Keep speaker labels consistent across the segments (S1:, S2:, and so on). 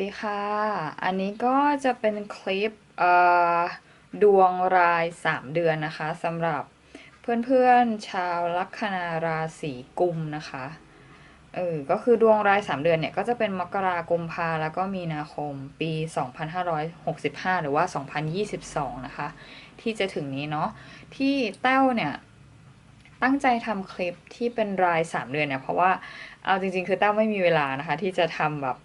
S1: สวัสดีค่ะ อันนี้ก็จะเป็นคลิปดวงราย 3 เดือนนะคะสำหรับเพื่อนๆชาวลัคนาราศีกุมนะคะเออก็คือดวงราย 3 เดือนเนี่ย ก็จะเป็นมกรากุมภาแล้วก็มีนาคมปี 2565 หรือว่า 2022 นะคะ ที่จะถึงนี้เนาะที่แต้วเนี่ยตั้งใจทำคลิปที่เป็นราย 3 เดือนเนี่ย เพราะว่าเอาจริง ๆ คือแต้วไม่มีเวลานะคะ ที่จะทำแบบ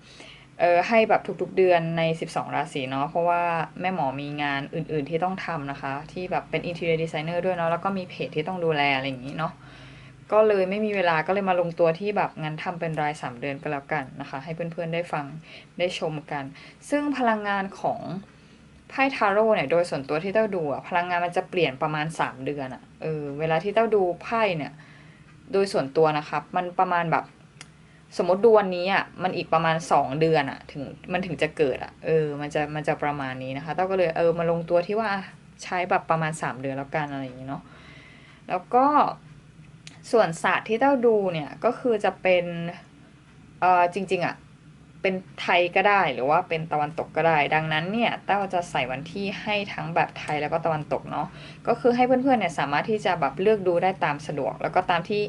S1: เออให้แบบทุกๆเดือนใน 12 ราศีเนาะเพราะว่าแม่หมอมีงานอื่นๆที่ต้องทำนะคะ ที่แบบเป็น interior designer ด้วยเนาะแล้วก็มีเพจที่ต้องดูแลอะไรอย่างนี้เนาะก็เลยไม่มีเวลาก็เลยมาลงตัวที่แบบงั้นทำเป็นราย 3 เดือนก็แล้วกันนะคะ ให้เพื่อนๆได้ฟังได้ชมกัน ซึ่งพลังงานของไพ่ทาโร่เนี่ยโดยส่วนตัวที่เต้าดูอะพลังงานมันจะเปลี่ยนประมาณ 3 เดือนอะเออเวลาที่เต้าดูไพ่เนี่ย โดยส่วนตัวนะครับ มันประมาณแบบ สมมติดูวันนี้อะมันอีกประมาณสองเดือนอะ ถึงมันถึงจะเกิดอะเออ มันจะมันจะประมาณนี้นะคะเต้าก็เลยเออมาลงตัวที่ว่าใช้แบบประมาณสามเดือนแล้วกันอะไรอย่างนี้เนาะแล้วก็ส่วนศาสตร์ที่เต้าดูเนี่ยก็คือจะเป็นเออจริง ๆอะเป็นไทยก็ได้หรือว่าเป็นตะวันตกก็ได้ ดังนั้นเนี่ยเต้าจะใส่วันที่ให้ทั้งแบบไทยแล้วก็ตะวันตกเนาะก็คือให้เพื่อนๆเนี่ยสามารถที่จะแบบเลือกดูได้ตามสะดวก แล้วก็ตามที่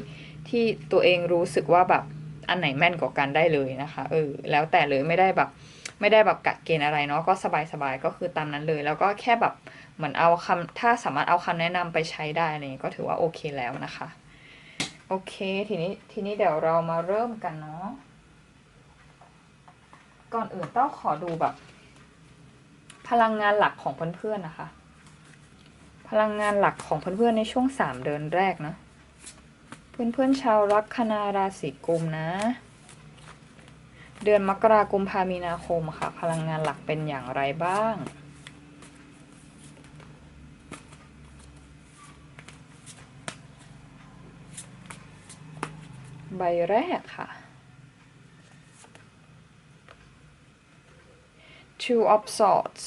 S1: ที่ตัวเองรู้สึกว่าแบบ อันไหนแม่นกว่ากันได้เลยนะคะเออแล้วแต่เลยไม่ได้แบบ ไม่ได้แบบกะเกณฑ์อะไรเนาะก็สบายๆก็คือตามนั้นเลย แล้วก็แค่แบบเหมือนเอาคำถ้าสามารถเอาคำแนะนำไปใช้ได้อะไรเงี้ยก็ถือว่าโอเคแล้วนะคะ โอเคทีนี้ทีนี้เดี๋ยวเรามาเริ่มกันเนาะก่อนอื่นต้องขอดูแบบ พลังงานหลักของเพื่อนๆนะคะ พลังงานหลักของเพื่อนๆในช่วงสามเดือนแรกนะ เพื่อนๆชาวลัคนาราศีกุมนะ เดือนมกรากุมภามีนาคมค่ะ พลังงานหลักเป็นอย่างไรบ้างใบแรกค่ะ Two of Swords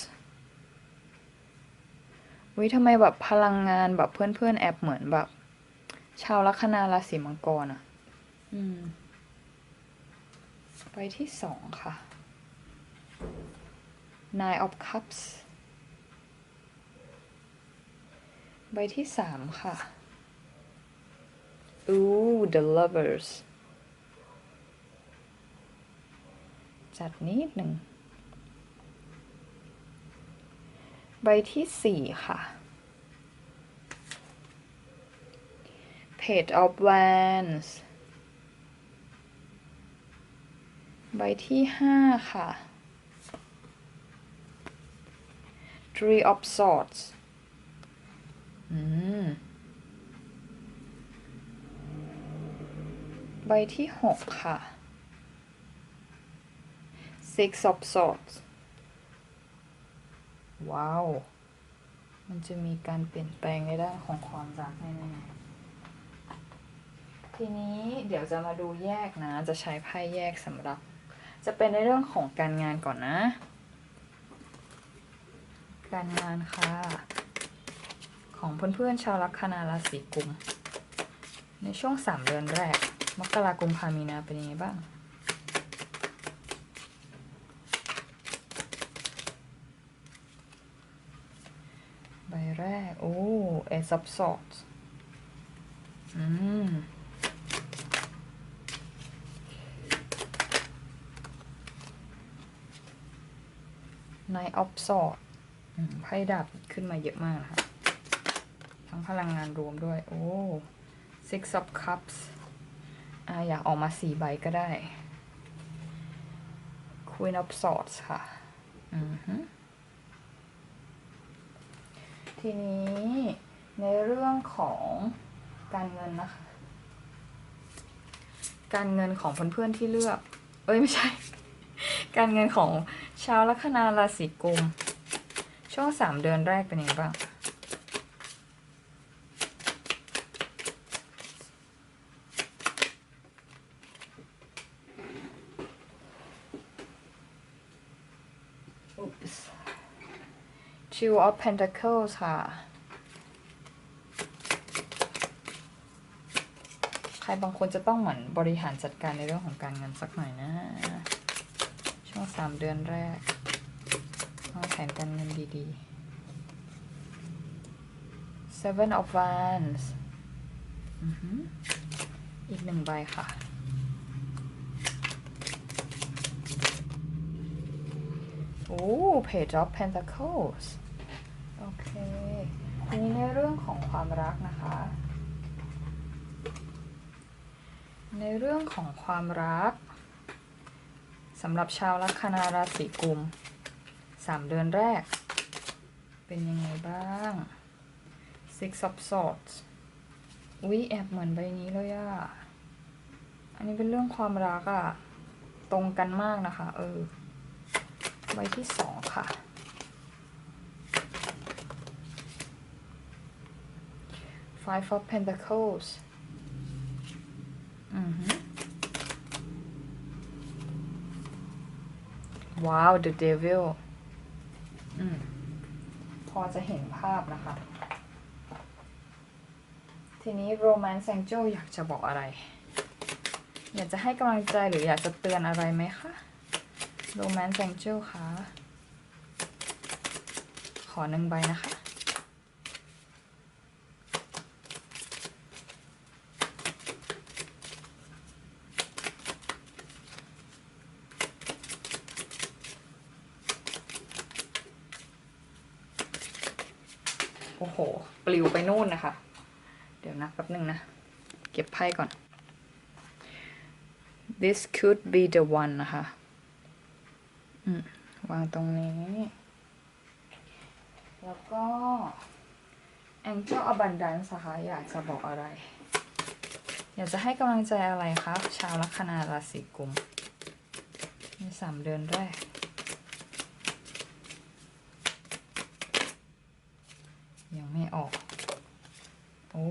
S1: วิทำไมแบบพลังงานแบบเพื่อนๆ แอบเหมือนแบบ ชาวลัคนาราศีมังกรอะ อืม ไปที่สองค่ะ Nine of Cups ใบที่สามค่ะ Ooh the lovers จัดนิดหนึ่ง ใบที่สี่ค่ะ Page of Wands ใบที่ห้าค่ะ Three of Swords ใบที่หกค่ะ Six of Swords ว้าว มันจะมีการเปลี่ยนแปลงในด้านของความรักแน่ๆ ทีนี้เดี๋ยวจะมาดูแยกนะ จะใช้ไพ่แยกสำหรับ จะเป็นในเรื่องของการงานก่อนนะ การงานค่ะ ของเพื่อนๆชาวลัคนาราศีกุม ในช่วงสามเดือนแรก มกรากุมภามีนาเป็นยังไงบ้างใบแรก โอ้ Ace of Swords อืม Nine of Swords อืมไพ่ดาบขึ้นมาเยอะมากนะคะทั้งพลังงานรวมด้วย โอ้ Six of Cups อ่าอยากออกมาสี่ใบก็ได้ Queen of Swords ค่ะ อือฮึทีนี้ในเรื่องของการเงินนะคะ การเงินของเพื่อนๆที่เลือก เอ้ย ไม่ใช่ การเงินของชาวลัคนาราศีกุม ช่วงสามเดือนแรกเป็นยังไงบ้าง Oops. Two of Pentacles ค่ะ ใครบางคนจะต้องเหมือนบริหารจัดการในเรื่องของการเงินสักหน่อยนะ ช่วงสามเดือนแรกวางแผนการเงินดีๆ seven of wands อือหืออีกหนึ่งใบค่ะ โอ้ page of pentacles โอเคทีนี้ในเรื่องของความรักนะคะ ในเรื่องของความรัก สำหรับชาวลัคนาราศีกุมสามเดือนแรก เป็นยังไงบ้าง six of swords อุ๊ยแอบเหมือนใบนี้เลยอะอันนี้เป็นเรื่องความรักอะตรงกันมากนะคะ เออ ใบที่สองค่ะ five of pentacles อือหือ ว้าว the devil อืมพอจะเห็นภาพนะคะ ทีนี้ romance angel อยากจะบอกอะไร อยากจะให้กำลังใจหรืออยากจะเตือนอะไรไหมคะ romance angel คะ ขอหนึ่งใบนะคะ โอ้โห ปลิวไปนู่นนะคะ เดี๋ยวนะแป๊บหนึ่งนะ เก็บไพ่ก่อน this could be the one นะคะอืมวางตรงนี้ แล้วก็ angel abundance นะคะอยากจะบอกอะไร อยากจะให้กำลังใจอะไรครับ ชาวลัคนาราศีกุมในสามเดือนแรก ยังไม่ออก โอ้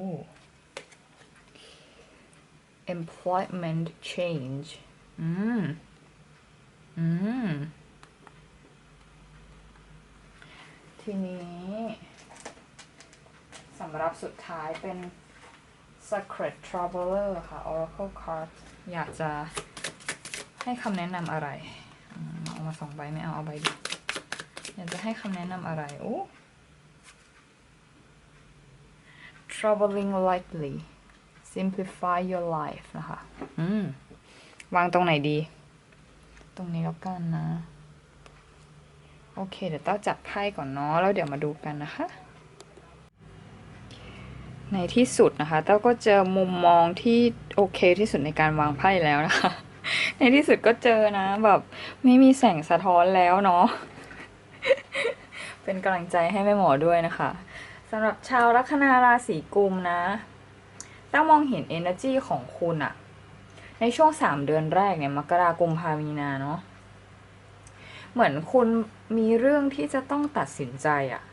S1: employment change อืม อืม ทีนี้สำหรับสุดท้ายเป็น Secret Traveler ค่ะ Oracle Card อยากจะให้คำแนะนำอะไร เอามาสองใบไม่เอาเอาใบเดียวอยากจะให้คำแนะนำอะไร โอ้ traveling lightly simplify your life นะคะ อืม วางตรงไหนดี ตรงนี้แล้วกันนะ โอเค เดี๋ยวต้าจับไพ่ก่อนเนาะ แล้วเดี๋ยวมาดูกันนะคะ ในที่สุดนะคะ เต้าก็เจอมุมมองที่โอเคที่สุดในการวางไพ่แล้วนะคะ ในที่สุดก็เจอนะ แบบไม่มีแสงสะท้อนแล้วเนาะ เป็นกำลังใจให้แม่หมอด้วยนะคะ สำหรับชาวลัคนาราศีกุมนะเต้ามองเห็น energy ของคุณอะในช่วงสามเดือนแรกเนี่ยมกรากุมภามีนาเนาะเหมือนคุณมีเรื่องที่จะต้องตัดสินใจอะ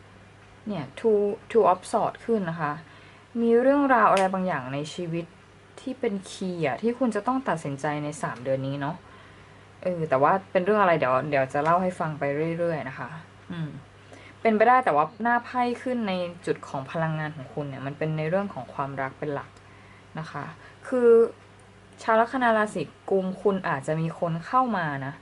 S1: เนี่ย two two of sword ขึ้นนะคะ มีเรื่องราวอะไรบางอย่างในชีวิตที่เป็นคีย์อะที่คุณจะต้องตัดสินใจในสามเดือนนี้เนาะเออแต่ว่าเป็นเรื่องอะไรเดี๋ยวเดี๋ยวจะเล่าให้ฟังไปเรื่อยๆนะคะ อืม เป็นไปได้แต่ว่าหน้าไพ่ขึ้นในจุดของพลังงานของคุณเนี่ยมันเป็นในเรื่องของความรักเป็นหลักนะคะ คือชาวลัคนาราศีกุมคุณอาจจะมีคนเข้ามานะ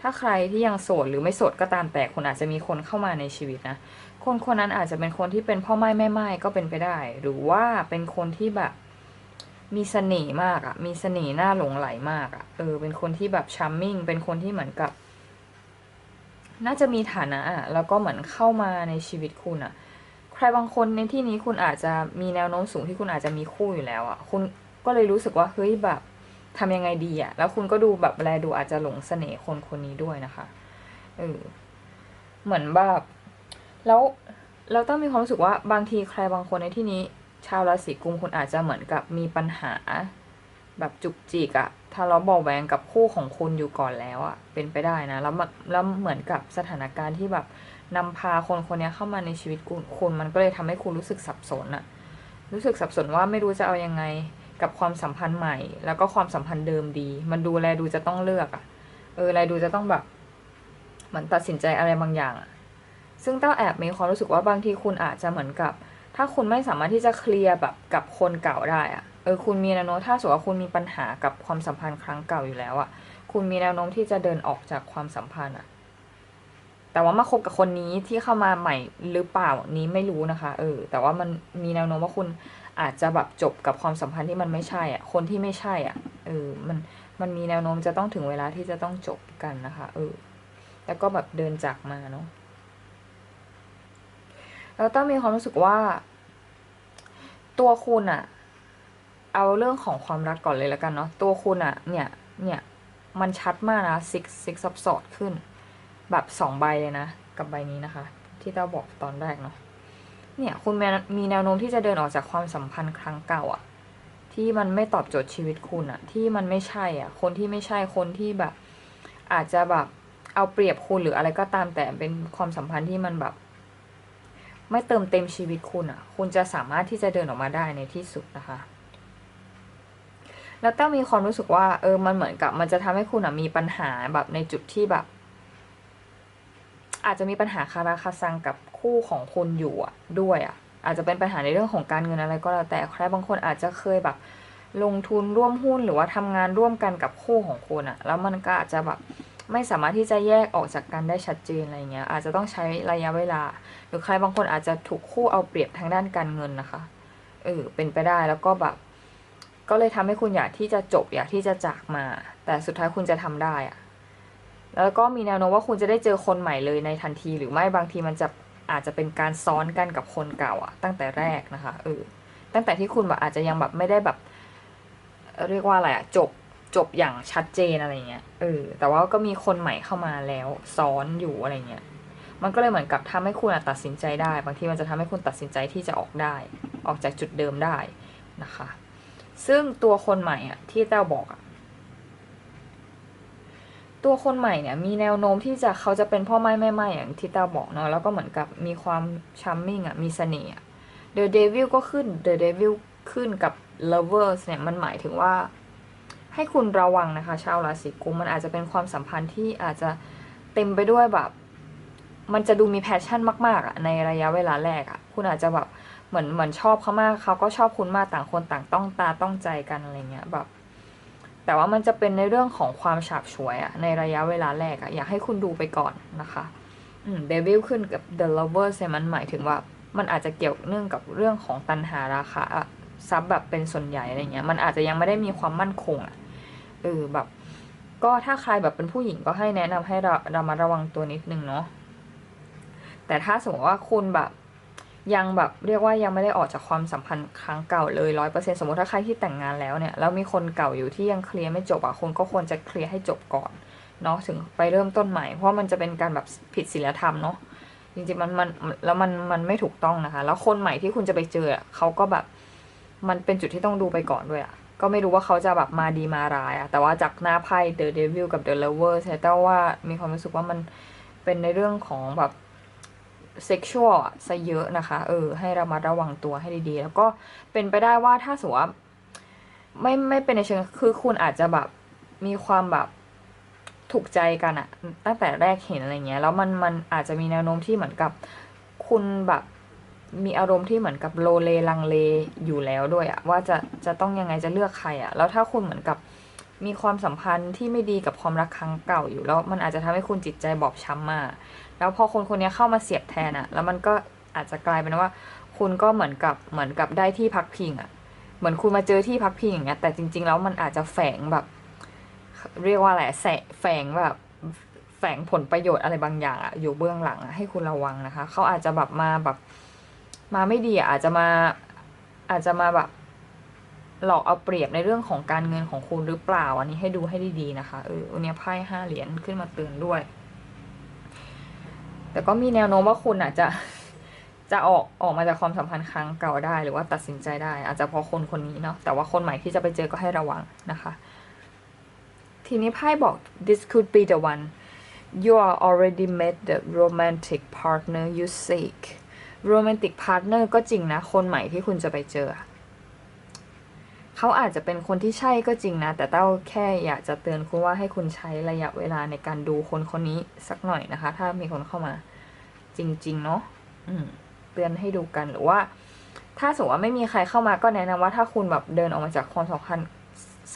S1: ถ้าใครที่ยังโสดหรือไม่โสดก็ตามแต่คุณอาจจะมีคนเข้ามาในชีวิตนะ คนคนนั้นอาจจะเป็นคนที่เป็นพ่อไม้แม่ไม้ก็เป็นไปได้ หรือว่าเป็นคนที่แบบมีเสน่ห์มากอะมีเสน่ห์น่าหลงไหลมากอะเออ เป็นคนที่แบบชัมมิ่ง เป็นคนที่เหมือนกับ น่าจะมีฐานะอะแล้วก็เหมือนเข้ามาในชีวิตคุณอะใครบางคนในที่นี้คุณอาจจะมีแนวโน้มสูงที่คุณอาจจะมีคู่อยู่แล้วอะคุณก็เลยรู้สึกว่าเฮ้ยแบบทำยังไงดีอะแล้วคุณก็ดูแบบแลดูอาจจะหลงเสน่ห์คนคนนี้ด้วยนะคะเออเหมือนแบบแล้วเราต้องมีความรู้สึกว่าบางทีใครบางคนในที่นี้ ชาวราศีกุมคุณอาจจะเหมือนกับมีปัญหา แบบจุกจิกอะ ทะเลาบาะแวงกับคู่ของคุณอยู่ก่อนแล้วอะเป็นไปได้นะ แล้วแบบแล้วเหมือนกับสถานการณ์ที่แบบนำพาคนคนนี้เข้ามาในชีวิตคุณคุณมันก็เลยทำให้คุณรู้สึกสับสนอะรู้สึกสับสนว่าไม่รู้จะเอายังไงกับความสัมพันธ์ใหม่ แล้วก็ความสัมพันธ์เดิมดี มันดูแลดูจะต้องเลือกอะเออแลดูจะต้องแบบเหมือนตัดสินใจอะไรบางอย่างอะซึ่งเต้าแอบมีความรู้สึกว่าบางทีคุณอาจจะเหมือนกับ ถ้าคุณไม่สามารถที่จะเคลียร์แบบกับคนเก่าได้อะ เออคุณมีแนวโน้มถ้าสมมติว่าคุณมีปัญหากับความสัมพันธ์ครั้งเก่าอยู่แล้วอะคุณมีแนวโน้มที่จะเดินออกจากความสัมพันธ์อะแต่ว่ามาคบกับคนนี้ที่เข้ามาใหม่หรือเปล่านี้ไม่รู้นะคะ เออ แต่ว่ามันมีแนวโน้มว่าคุณอาจจะแบบจบกับความสัมพันธ์ที่มันไม่ใช่อะ คนที่ไม่ใช่อะ เออ มันมันมีแนวโน้มจะต้องถึงเวลาที่จะต้องจบกันนะคะ เออ แล้วก็แบบเดินจากมาเนาะแล้วต้องมีความรู้สึกว่า ตัวคุณอะ เอาเรื่องของความรักก่อนเลยแล้วกันเนาะตัวคุณอะเนี่ยเนี่ยมันชัดมากนะ six six of swords ขึ้น แบบสองใบเลยนะ กับใบนี้นะคะ ที่เต้าบอกตอนแรกเนาะเนี่ยคุณมีมีแนวโน้มที่จะเดินออกจากความสัมพันธ์ครั้งเก่าอะที่มันไม่ตอบโจทย์ชีวิตคุณอะที่มันไม่ใช่อะคนที่ไม่ใช่คนที่แบบ อาจจะแบบเอาเปรียบคุณหรืออะไรก็ตามแต่เป็นความสัมพันธ์ที่มันแบบ ไม่เติมเต็มชีวิตคุณอะคุณจะสามารถที่จะเดินออกมาได้ในที่สุดนะคะ แล้วต้ามีความรู้สึกว่า เออ มันเหมือนกับ มันจะทำให้คุณมีปัญหาแบบในจุดที่แบบ อาจจะมีปัญหาคาราคาซังกับคู่ของคุณอยู่อะด้วยอะอาจจะเป็นปัญหาในเรื่องของการเงินอะไรก็แล้วแต่ใครบางคนอาจจะเคยแบบ ลงทุนร่วมหุ้นหรือว่าทำงานร่วมกันกับคู่ของคุณอะแล้วมันก็อาจจะแบบไม่สามารถที่จะแยกออกจากกันได้ชัดเจนอะไรเงี้ย อาจจะต้องใช้ระยะเวลา หรือใครบางคนอาจจะถูกคู่เอาเปรียบทางด้านการเงินนะคะเออเป็นไปได้แล้วก็แบบ ก็เลยทำให้คุณอยากที่จะจบอยากที่จะจากมา แต่สุดท้ายคุณจะทำได้อะแล้วก็มีแนวโน้มว่าคุณจะได้เจอคนใหม่เลยในทันที หรือไม่บางทีมันจะอาจจะเป็นการซ้อนกันกับคนเก่าอะตั้งแต่แรกนะคะเออตั้งแต่ที่คุณแบบอาจจะยังแบบไม่ได้แบบ เรียกว่าอะไรอะจบจบอย่างชัดเจนอะไรเงี้ยเออแต่ว่าก็มีคนใหม่เข้ามาแล้วซ้อนอยู่อะไรเงี้ยมันก็เลยเหมือนกับทำให้คุณตัดสินใจได้ บางทีมันจะทำให้คุณตัดสินใจที่จะออกได้ ออกจากจุดเดิมได้นะคะ ซึ่งตัวคนใหม่อะ ที่เต้าบอกอะ ตัวคนใหม่เนี่ย มีแนวโน้มที่จะเขาจะเป็นพ่อไม้แม่ไม้อย่างที่เต้าบอกเนาะแล้วก็เหมือนกับมีความชัมมิ่งอะ มีเสน่ห์ The Devil ก็ขึ้น The Devil ขึ้นกับ Lovers เนี่ยมันหมายถึงว่า ให้คุณระวังนะคะ ชาวราศีกุมมันอาจจะเป็นความสัมพันธ์ที่อาจจะเต็มไปด้วยแบบ มันจะดูมีแพชชั่นมาก ๆอะในระยะเวลาแรกอะคุณอาจจะแบบ เหมือนเหมือนชอบเขามากเขาก็ชอบคุณมากต่างคนต่างต้องตาต้องใจกันอะไรเงี้ยแบบ แต่ว่ามันจะเป็นในเรื่องของความฉาบฉวยอะในระยะเวลาแรกอะอยากให้คุณดูไปก่อนนะคะอืมเดวิลขึ้นกับ The Lovers เนี่ยมันหมายถึงว่ามันอาจจะเกี่ยวเนื่องกับเรื่องของตันหาราคาซับแบบเป็นส่วนใหญ่อะไรเงี้ย มันอาจจะยังไม่ได้มีความมั่นคงอะเออแบบ ก็ถ้าใครแบบเป็นผู้หญิงก็ให้แนะนำให้เราเรามาระวังตัวนิดนึงเนาะแต่ถ้าสมมติว่าคุณแบบ ยังแบบเรียกว่ายังไม่ได้ออกจากความสัมพันธ์ครั้งเก่าเลยร้อยเปอร์เซ็นสมมติถ้าใครที่แต่งงานแล้วเนี่ยแล้วมีคนเก่าอยู่ที่ยังเคลียร์ไม่จบอะคุณก็ควรจะเคลียร์ให้จบก่อนเนาะถึงไปเริ่มต้นใหม่ เพราะมันจะเป็นการแบบผิดศีลธรรมเนาะจริงๆมันมันแล้วมันมันไม่ถูกต้องนะคะ แล้วคนใหม่ที่คุณจะไปเจออะเขาก็แบบมันเป็นจุดที่ต้องดูไปก่อนด้วยอะก็ไม่รู้ว่าเขาจะแบบมาดีมาร้ายอะแต่ว่าจากหน้าไพ่ The Devil กับ The Lover ใช่แต่ว่ามีความรู้สึกว่ามันเป็นในเรื่องของแบบ เซ็กชวลซะเยอะนะคะ เออ ให้เรามาระวังตัวให้ดีๆ แล้วก็เป็นไปได้ว่าถ้าสมมติว่าไม่ไม่เป็นในเชิงคือคุณอาจจะแบบมีความแบบถูกใจกันอะตั้งแต่แรกเห็นอะไรเงี้ย แล้วมันมันอาจจะมีแนวโน้มที่เหมือนกับคุณแบบมีอารมณ์ที่เหมือนกับโลเลลังเลอยู่แล้วด้วยอะว่าจะจะต้องยังไงจะเลือกใครอะแล้วถ้าคุณเหมือนกับมีความสัมพันธ์ที่ไม่ดีกับความรักครั้งเก่าอยู่แล้ว มันอาจจะทำให้คุณจิตใจบอบช้ำมาก แล้วพอคนคนนี้เข้ามาเสียบแทนอะแล้วมันก็อาจจะกลายเป็นว่า คุณก็เหมือนกับเหมือนกับได้ที่พักพิงอะเหมือนคุณมาเจอที่พักพิงอย่างเงี้ยแต่จริง ๆ แล้วมันอาจจะแฝงแบบ เรียกว่าอะไรแสแฝงแบบแฝงผลประโยชน์อะไรบางอย่างอะอยู่เบื้องหลังอะให้คุณระวังนะคะ เขาอาจจะแบบมาแบบ มาไม่ดีอะอาจจะมาอาจจะมาแบบหลอกเอาเปรียบในเรื่องของการเงินของคุณหรือเปล่า อันนี้ให้ดูให้ดีๆนะคะเออวันนี้ไพ่ห้าเหรียญขึ้นมาเตือนด้วย แต่ก็มีแนวโน้มว่าคุณอาจจะจะออกออกมาจากความสัมพันธ์ครั้งเก่าได้ หรือว่าตัดสินใจได้ อาจจะเพราะคนคนนี้เนาะแต่ว่าคนใหม่ที่จะไปเจอก็ให้ระวังนะคะ ทีนี้ไพ่บอก this could be the one you are already met the romantic partner you seek romantic partner ก็จริงนะ คนใหม่ที่คุณจะไปเจอ เขาอาจจะเป็นคนที่ใช่ก็จริงนะ แต่เต้าแค่อยากจะเตือนคุณว่าให้คุณใช้ระยะเวลาในการดูคนคนนี้สักหน่อยนะคะ ถ้ามีคนเข้ามาจริง ๆ เนาะเตือนให้ดูกันหรือว่า ถ้าสมมติว่าไม่มีใครเข้ามาก็แนะนำว่าถ้าคุณแบบเดินออกมาจากความสัมพันธ์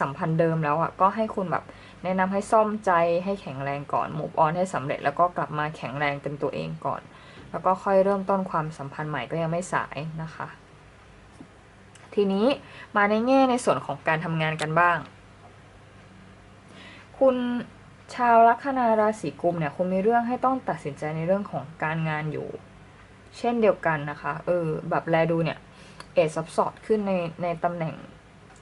S1: สัมพันธ์เดิมแล้วอะก็ให้คุณแบบแนะนำให้ซ่อมใจให้แข็งแรงก่อน move on ให้สำเร็จแล้วก็กลับมาแข็งแรงเป็นตัวเองก่อน แล้วก็ค่อยเริ่มต้นความสัมพันธ์ใหม่ก็ยังไม่สายนะคะ ทีนี้มาในแง่ในส่วนของการทำงานกันบ้าง คุณชาวลัคนาราศีกุมเนี่ยคุณมีเรื่องให้ต้องตัดสินใจในเรื่องของการงานอยู่ เช่นเดียวกันนะคะ เออ แบบแลดูเนี่ย เอซับสอดขึ้นในในตำแหน่ง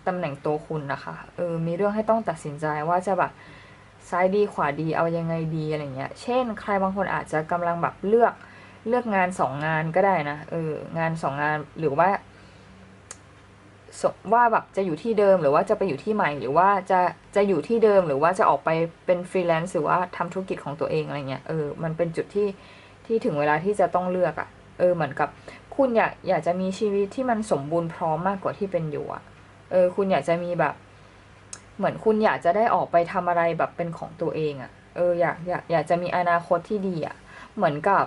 S1: ตำแหน่งตัวคุณนะคะ เออ มีเรื่องให้ต้องตัดสินใจว่าจะแบบซ้ายดีขวาดีเอายังไงดีอะไรเงี้ย เช่น ใครบางคนอาจจะกำลังแบบเลือกเลือกงานสองงานก็ได้นะ เออ งานสองงานหรือว่า ว่าแบบจะอยู่ที่เดิมหรือว่าจะไปอยู่ที่ใหม่ หรือว่าจะจะอยู่ที่เดิมหรือว่าจะออกไปเป็นฟรีแลนซ์หรือว่าทำธุรกิจของตัวเองอะไรเงี้ยเออมันเป็นจุดที่ที่ถึงเวลาที่จะต้องเลือกอะ่ะ เออเหมือนกับ คุณอยากอยากจะมีชีวิตที่มันสมบูรณ์พร้อมมากกว่าที่เป็นอยู่อะเออคุณอยากจะมีแบบ เหมือนคุณอยากจะได้ออกไปทำอะไรแบบเป็นของตัวเองอะเอออยากอยากอยากจะมีอนาคตที่ดีอะเหมือนกับ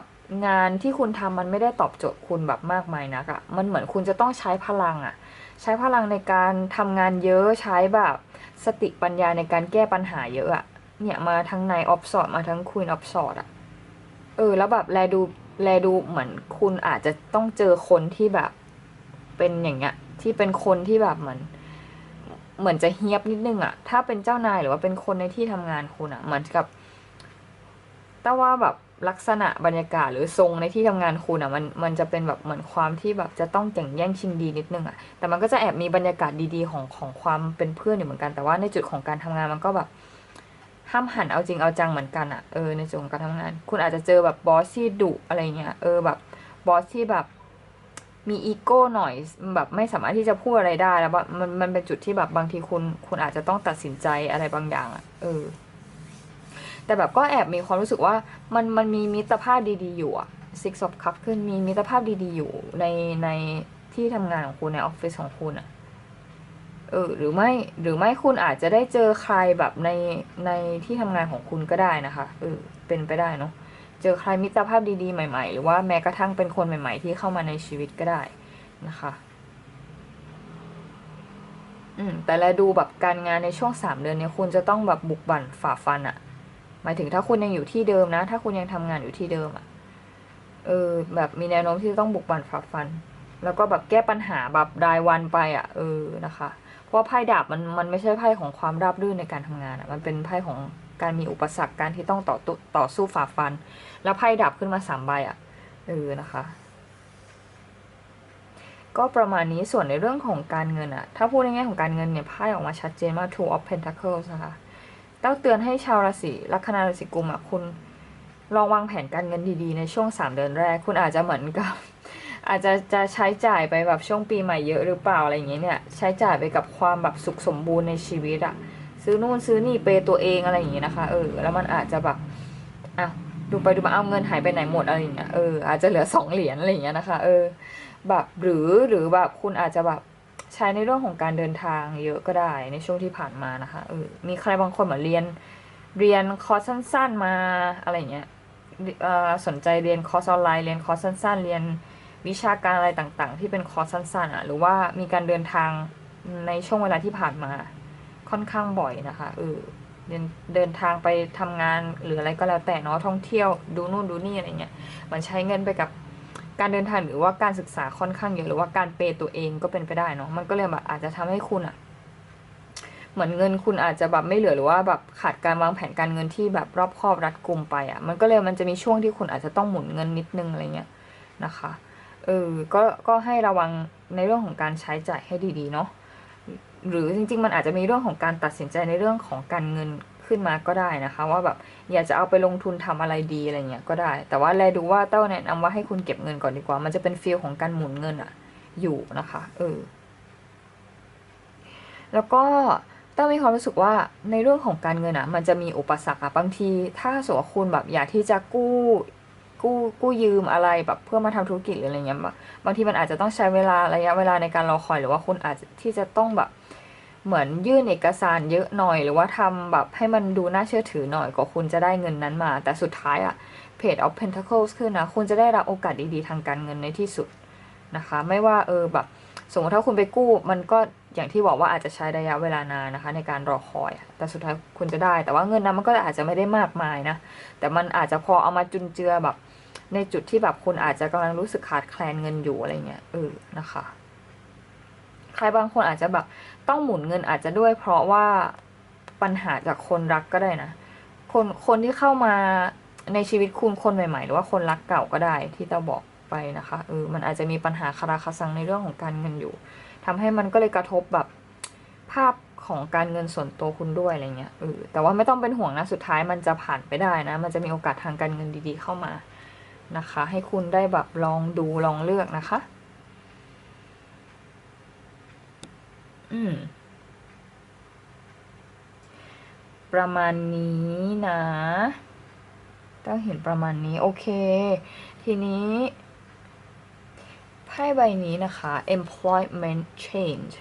S1: งานที่คุณทำมันไม่ได้ตอบโจทย์คุณแบบมากมายนักอะมันเหมือนคุณจะต้องใช้พลังอะ ใช้พลังในการทำงานเยอะใช้แบบสติปัญญาในการแก้ปัญหาเยอะอะเนี่ยมาทั้งในออฟสอดมาทั้งควีนออฟสอดอะเออ แล้วแบบแลดูแลดูเหมือนคุณอาจจะต้องเจอคนที่แบบ เป็นอย่างเงี้ย ที่เป็นคนที่แบบเหมือนเหมือนจะเฮียบนิดนึงอะถ้าเป็นเจ้านายหรือว่าเป็นคนในที่ทำงานคุณอะเหมือนกับแต่ว่าแบบ ลักษณะบรรยากาศหรือทรงในที่ทำงานคุณอะมันมันจะเป็นแบบเหมือนความที่แบบจะต้องแข่งแย่งชิงดีนิดนึงอะแต่มันก็จะแอบมีบรรยากาศดีๆของของความเป็นเพื่อนอยู่เหมือนกันแต่ว่าในจุดของการทำงานมันก็แบบห้ามหันเอาจริงเอาจังเหมือนกันอะเออในส่วนของการทำงาน คุณอาจจะเจอแบบบอสที่ดุอะไรเงี้ยเออแบบบอสที่แบบมีอีโก้หน่อยแบบไม่สามารถที่จะพูดอะไรได้แล้วมันมันเป็นจุดที่แบบบางทีคุณคุณอาจจะต้องตัดสินใจอะไรบางอย่างอะเออ แต่แบบก็แอบมีความรู้สึกว่ามันมันมีมิตรภาพดีๆอยู่อะ Six of Cups ขึ้นมีมิตรภาพดีๆอยู่ในในที่ทำงานของคุณในออฟฟิศของคุณอะเออหรือไม่หรือไม่คุณอาจจะได้เจอใครแบบในในที่ทำงานของคุณก็ได้นะคะเออเป็นไปได้เนาะเจอใครมิตรภาพดีๆใหม่ ๆ หรือว่าแม้กระทั่งเป็นคนใหม่ ๆ ที่เข้ามาในชีวิตก็ได้นะคะอืมแต่แลดูแบบการงานในช่วงสามเดือนเนี้คุณจะต้องแบบบุกบั่นฝ่าฟันอะ หมายถึงถ้าคุณยังอยู่ที่เดิมนะ ถ้าคุณยังทำงานอยู่ที่เดิมอะเออ แบบมีแนวโน้มที่จะต้องบุกบั่นฝ่าฟัน แล้วก็แบบแก้ปัญหาแบบรายวันไปอะเออนะคะ เพราะว่าไพ่ดาบมันมันไม่ใช่ไพ่ของความราบรื่นในการทำงานอะมันเป็นไพ่ของการมีอุปสรรคการที่ต้องต่อตุต่อสู้ฝ่าฟัน แล้วไพ่ดาบขึ้นมาสามใบอะเออนะคะก็ประมาณนี้ส่วนในเรื่องของการเงินอะถ้าพูดในแง่ของการเงินเนี่ยไพ่ออกมาชัดเจนมาก Two of Pentacles นะคะ ต้าเตือนให้ชาวราศีลัคนาราศีกุมอะคุณลองวางแผนการเงินดีๆ ในช่วงสามเดือนแรก คุณอาจจะเหมือนกับ อาจจะจะใช้จ่ายไปแบบช่วงปีใหม่เยอะหรือเปล่าอะไรอย่างเงี้ยเนี่ยใช้จ่ายไปกับความแบบสุขสมบูรณ์ในชีวิตอะซื้อนู่นซื้อนี่เปยตัวเองอะไรอย่างเงี้ยนะคะเออแล้วมันอาจจะแบบอะดูไปดูมาเอาเงินหายไปไหนหมดอะไรอย่างเงี้ยเอออาจจะเหลือสองเหรียญอะไรอย่างเงี้ยนะคะเออแบบหรือหรือแบบคุณอาจจะแบบ ใช้ในเรื่องของการเดินทางเยอะก็ได้ในช่วงที่ผ่านมานะคะเออมีใครบางคนเหมือนเรียนเรียนคอร์สสั้น ๆ มาอะไรเงี้ยเอ่อสนใจเรียนคอร์สออนไลน์เรียนคอร์สสั้น ๆ เรียนวิชาการอะไรต่างๆ ที่เป็นคอร์สสั้นๆอะหรือว่ามีการเดินทางในช่วงเวลาที่ผ่านมาค่อนข้างบ่อยนะคะเออเดินเดินทางไปทำงานหรืออะไรก็แล้วแต่เนาะท่องเที่ยวดูนู่นดูนี่อะไรเงี้ยมันใช้เงินไปกับ การเดินทางหรือว่าการศึกษาค่อนข้างเยอะหรือว่าการเปตัวเองก็เป็นไปได้เนาะมันก็เลยแบบอาจจะทำให้คุณอะเหมือนเงินคุณอาจจะแบบไม่เหลือหรือว่าแบบขาดการวางแผนการเงินที่แบบรอบคอบรัดกุมไปอะมันก็เลยมันจะมีช่วงที่คุณอาจจะต้องหมุนเงินนิดนึงอะไรเงี้ยนะคะเออก็ก็ให้ระวังในเรื่องของการใช้จ่ายให้ดีๆเนาะหรือจริงๆ มันอาจจะมีเรื่องของการตัดสินใจในเรื่องของการเงิน ขึ้นมาก็ได้นะคะ ว่าแบบอยากจะเอาไปลงทุนทำอะไรดีอะไรเงี้ยก็ได้ แต่ว่าแลดูว่าเต้าแนะนำว่าให้คุณเก็บเงินก่อนดีกว่า มันจะเป็นฟีลของการหมุนเงินอะอยู่นะคะเออแล้วก็เต้ามีความรู้สึกว่าในเรื่องของการเงินอะมันจะมีอุปสรรคอะบางที ถ้าสมมติว่าคุณแบบอยากที่จะกู้กู้กู้ยืมอะไรแบบเพื่อมาทำธุรกิจหรืออะไรเงี้ยบางบางทีมันอาจจะต้องใช้เวลาระยะเวลาในการรอคอยหรือว่าคุณอาจจะที่จะต้องแบบ เหมือนยื่นเอกสารเยอะหน่อย หรือว่าทำแบบให้มันดูน่าเชื่อถือหน่อยกว่าคุณจะได้เงินนั้นมา แต่สุดท้ายอะเพจ of Pentacles ขึ้นนะ คุณจะได้รับโอกาสดีๆ ทางการเงินในที่สุดนะคะ ไม่ว่าเออแบบสมมติถ้าคุณไปกู้มันก็อย่างที่บอกว่าอาจจะใช้ระยะเวลานานนะคะ ในการรอคอย แต่สุดท้ายคุณจะได้ แต่ว่าเงินนั้นมันก็อาจจะไม่ได้มากมายนะ แต่มันอาจจะพอเอามาจุนเจือแบบ ในจุดที่แบบคุณอาจจะกำลังรู้สึกขาดแคลนเงินอยู่อะไรเงี้ยเออนะคะ ใครบางคนอาจจะแบบต้องหมุนเงินอาจจะด้วย เพราะว่าปัญหาจากคนรักก็ได้นะ คนคนที่เข้ามาในชีวิตคุณคนใหม่ ๆ หรือว่าคนรักเก่าก็ได้ที่เต้าบอกไปนะคะเออมันอาจจะมีปัญหาคาราคาซังในเรื่องของการเงินอยู่ทำให้มันก็เลยกระทบแบบภาพของการเงินส่วนตัวคุณด้วยอะไรเงี้ยเออแต่ว่าไม่ต้องเป็นห่วงนะสุดท้ายมันจะผ่านไปได้นะ มันจะมีโอกาสทางการเงินดีๆเข้ามานะคะ ให้คุณได้แบบลองดูลองเลือกนะคะ อืม ประมาณนี้นะต้องเห็นประมาณนี้ โอเค ทีนี้ไพ่ใบนี้นะคะ employment change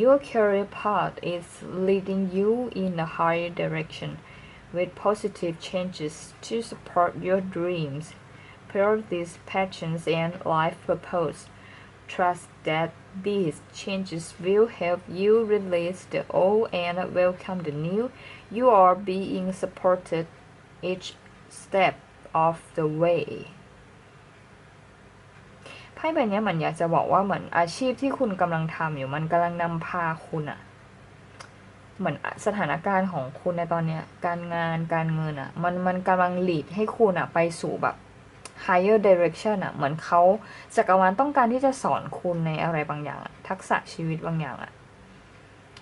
S1: your career path is leading you in a higher direction with positive changes to support your dreams priorities passions and life purpose Trust that these changes will help you release the old and welcome the new. You are being supported each step of the way. ไพ่ใบนี้มันอยากจะบอกว่าเหมือนอาชีพที่คุณกำลังทำอยู่มันกำลังนำพาคุณอะเหมือนสถานการณ์ของคุณในตอนเนี้ย การงานการเงินอะมันมันกำลังหลีดให้คุณอะไปสู่แบบ higher direction อะเหมือนเขาจักรวาลต้องการที่จะสอนคุณในอะไรบางอย่าง ทักษะชีวิตบางอย่างอะ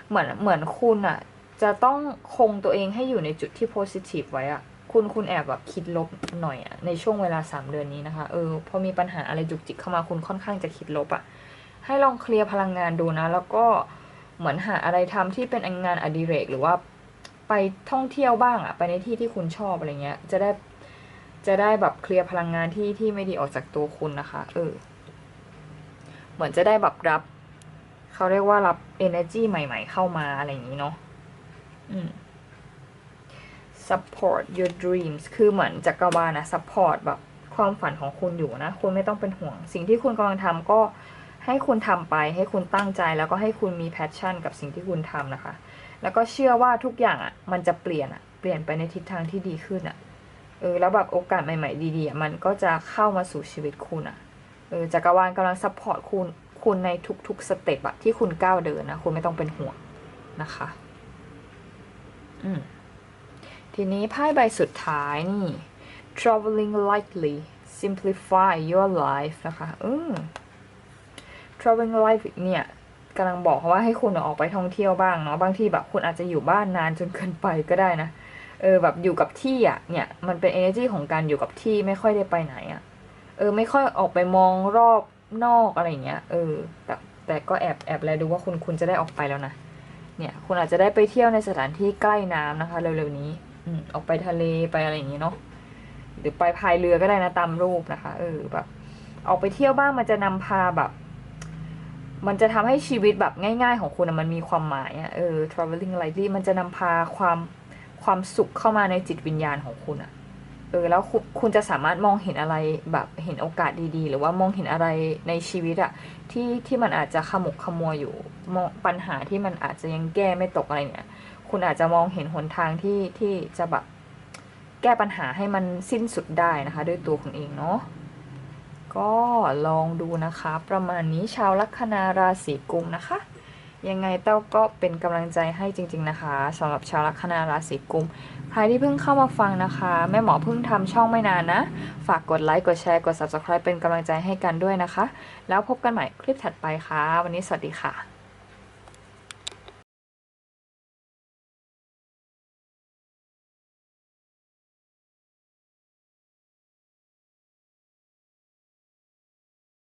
S1: เหมือนเหมือนคุณอะจะต้องคงตัวเองให้อยู่ในจุดที่ positive ไว้อะคุณคุณแอบแบบคิดลบหน่อยอะในช่วงเวลาสามเดือนนี้นะคะ เออ พอมีปัญหาอะไรจุกจิกเข้ามาคุณค่อนข้างจะคิดลบอะให้ลองเคลียร์พลังงานดูนะ แล้วก็เหมือนหาอะไรทำที่เป็นงานอดิเรก หรือว่าไปท่องเที่ยวบ้างอะไปในที่ที่คุณชอบอะไรเงี้ย จะได้ จะได้แบบเคลียร์พลังงานที่ที่ไม่ดีออกจากตัวคุณนะคะ เออ เหมือนจะได้แบบรับ เขาเรียกว่ารับ energy ใหม่ ๆ เข้ามาอะไรอย่างนี้เนาะอืม support your dreams คือเหมือนจักรวาลนะ support แบบความฝันของคุณอยู่นะ คุณไม่ต้องเป็นห่วง สิ่งที่คุณกำลังทำก็ให้คุณทำไป ให้คุณตั้งใจ แล้วก็ให้คุณมี passion กับสิ่งที่คุณทำนะคะ แล้วก็เชื่อว่าทุกอย่างอะ มันจะเปลี่ยนอะ เปลี่ยนไปในทิศทางที่ดีขึ้นอะ เออแล้วแบบโอกาสใหม่ๆดีๆมันก็จะเข้ามาสู่ชีวิตคุณอะเออจักรวาลกำลังซัพพอร์ตคุณคุณในทุกๆสเต็ปอะที่คุณก้าวเดินนะคุณไม่ต้องเป็นห่วงนะคะ อืมทีนี้ไพ่ใบสุดท้ายนี่ traveling lightly simplify your life นะคะอืม traveling life เนี่ยกำลังบอกว่าให้คุณออกไปท่องเที่ยวบ้างเนาะบางทีแบบคุณอาจจะอยู่บ้านนานจนเกินไปก็ได้นะ เออแบบอยู่กับที่อะเนี่ยมันเป็น energy ของการอยู่กับที่ไม่ค่อยได้ไปไหนอะเออไม่ค่อยออกไปมองรอบนอกอะไรเงี้ยเออแต่แต่ก็แอบแอบแลดูว่าคุณคุณจะได้ออกไปแล้วนะเนี่ยคุณอาจจะได้ไปเที่ยวในสถานที่ใกล้น้ำนะคะ เร็วๆนี้อืมออกไปทะเลไปอะไรอย่างงี้เนาะหรือไปพายเรือก็ได้นะตามรูปนะคะ เออแบบ ออกไปเที่ยวบ้างมันจะนำพาแบบ มันจะทำให้ชีวิตแบบง่าย ๆ ของคุณอะมันมีความหมายอะเออ traveling lightly มันจะนำพาความ ความสุขเข้ามาในจิตวิญญาณของคุณอะเออแล้วคุณคุณจะสามารถมองเห็นอะไรแบบเห็นโอกาสดีๆ หรือว่ามองเห็นอะไรในชีวิตอะที่ที่มันอาจจะขมุกขมัวอยู่มองปัญหาที่มันอาจจะยังแก้ไม่ตกอะไรเนี่ย คุณอาจจะมองเห็นหนทางที่ที่จะแบบแก้ปัญหาให้มันสิ้นสุดได้นะคะ ด้วยตัวคุณเองเนาะก็ลองดูนะคะ ประมาณนี้ชาวลัคนาราศีกุมนะคะ ยังไงเต้าก็เป็นกำลังใจให้จริง ๆนะคะสำหรับชาวลัคนาราศีกุม ใครที่เพิ่งเข้ามาฟังนะคะ แม่หมอเพิ่งทำช่องไม่นานนะ ฝากกดไลค์กดแชร์กด subscribe เป็นกำลังใจให้กันด้วยนะคะ แล้วพบกันใหม่คลิปถัดไปค่ะ วันนี้สวัสดีค่ะ